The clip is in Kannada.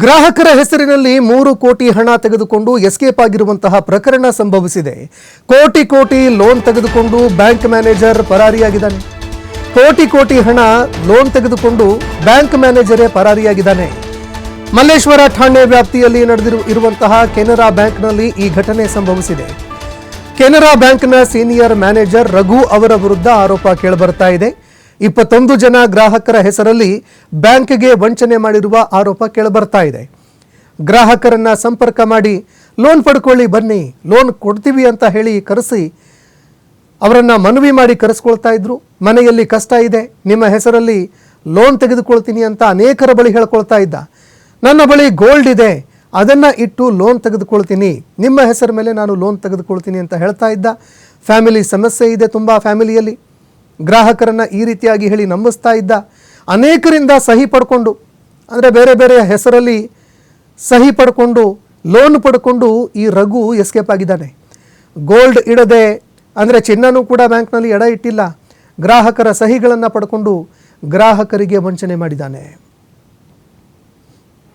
ಗ್ರಾಹಕರ ಹೆಸರಿನಲ್ಲಿ ಮೂರು ಕೋಟಿ ಹಣ ತೆಗೆದುಕೊಂಡು ಎಸ್ಕೇಪ್ ಆಗಿರುವಂತಹ ಪ್ರಕರಣ ಸಂಭವಿಸಿದೆ. ಕೋಟಿ ಕೋಟಿ ಲೋನ್ ತೆಗೆದುಕೊಂಡು ಬ್ಯಾಂಕ್ ಮ್ಯಾನೇಜರ್ ಪರಾರಿಯಾಗಿದ್ದಾನೆ. ಕೋಟಿ ಕೋಟಿ ಹಣ ಲೋನ್ ತೆಗೆದುಕೊಂಡು ಬ್ಯಾಂಕ್ ಮ್ಯಾನೇಜರೇ ಪರಾರಿಯಾಗಿದ್ದಾನೆ. ಮಲ್ಲೇಶ್ವರ ಠಾಣೆ ವ್ಯಾಪ್ತಿಯಲ್ಲಿ ನಡೆದಿರುವ ಇರುವಂತಹ ಕೆನರಾ ಬ್ಯಾಂಕ್ನಲ್ಲಿ ಈ ಘಟನೆ ಸಂಭವಿಸಿದೆ. ಕೆನರಾ ಬ್ಯಾಂಕ್ನ ಸೀನಿಯರ್ ಮ್ಯಾನೇಜರ್ ರಘು ಅವರ ವಿರುದ್ಧ ಆರೋಪ ಕೇಳಿಬರ್ತಾ ಇದೆ. ಇಪ್ಪತ್ತೊಂದು ಜನ ಗ್ರಾಹಕರ ಹೆಸರಲ್ಲಿ ಬ್ಯಾಂಕ್ಗೆ ವಂಚನೆ ಮಾಡಿರುವ ಆರೋಪ ಕೇಳಬರ್ತಾ ಇದೆ. ಗ್ರಾಹಕರನ್ನ ಸಂಪರ್ಕ ಮಾಡಿ ಲೋನ್ ಪಡ್ಕೊಳ್ಳಿ ಬನ್ನಿ, ಲೋನ್ ಕೊಡ್ತೀವಿ ಅಂತ ಹೇಳಿ ಕರೆಸಿ ಅವರನ್ನು ಮನವಿ ಮಾಡಿ ಕರೆಸ್ಕೊಳ್ತಾ ಇದ್ರು. ಮನೆಯಲ್ಲಿ ಕಷ್ಟ ಇದೆ, ನಿಮ್ಮ ಹೆಸರಲ್ಲಿ ಲೋನ್ ತೆಗೆದುಕೊಳ್ತೀನಿ ಅಂತ ಅನೇಕರ ಬಳಿ ಹೇಳ್ಕೊಳ್ತಾ ಇದ್ದ. ನನ್ನ ಬಳಿ ಗೋಲ್ಡ್ ಇದೆ, ಅದನ್ನ ಇಟ್ಟು ಲೋನ್ ತೆಗೆದುಕೊಳ್ತೀನಿ. ನಿಮ್ಮ ಹೆಸರ ಮೇಲೆ ನಾನು ಲೋನ್ ತೆಗೆದುಕೊಳ್ತೀನಿ ಅಂತ ಹೇಳ್ತಾ ಇದ್ದ. ಫ್ಯಾಮಿಲಿ ಸಮಸ್ಯೆ ಇದೆ ತುಂಬ ಫ್ಯಾಮಿಲಿಯಲ್ಲಿ. ಗ್ರಾಹಕರನ್ನ ಈ ರೀತಿಯಾಗಿ ಹೇಳಿ ನಂಬಿಸ್ತಾ ಇದ್ದ ಅನೇಕರಿಂದ ಸಹಿ ಪಡ್ಕೊಂಡು, ಅಂದರೆ ಬೇರೆ ಬೇರೆ ಹೆಸರಲ್ಲಿ ಸಹಿ ಪಡ್ಕೊಂಡು ಲೋನ್ ಪಡ್ಕೊಂಡು ಈ ರಘು ಎಸ್ಕೇಪ್ ಆಗಿದ್ದಾನೆ. ಗೋಲ್ಡ್ ಇಡದೆ, ಅಂದರೆ ಚಿನ್ನನೂ ಕೂಡ ಬ್ಯಾಂಕ್ನಲ್ಲಿ ಎಡ ಇಟ್ಟಿಲ್ಲ, ಗ್ರಾಹಕರ ಸಹಿಗಳನ್ನು ಪಡ್ಕೊಂಡು ಗ್ರಾಹಕರಿಗೆ ವಂಚನೆ ಮಾಡಿದ್ದಾನೆ.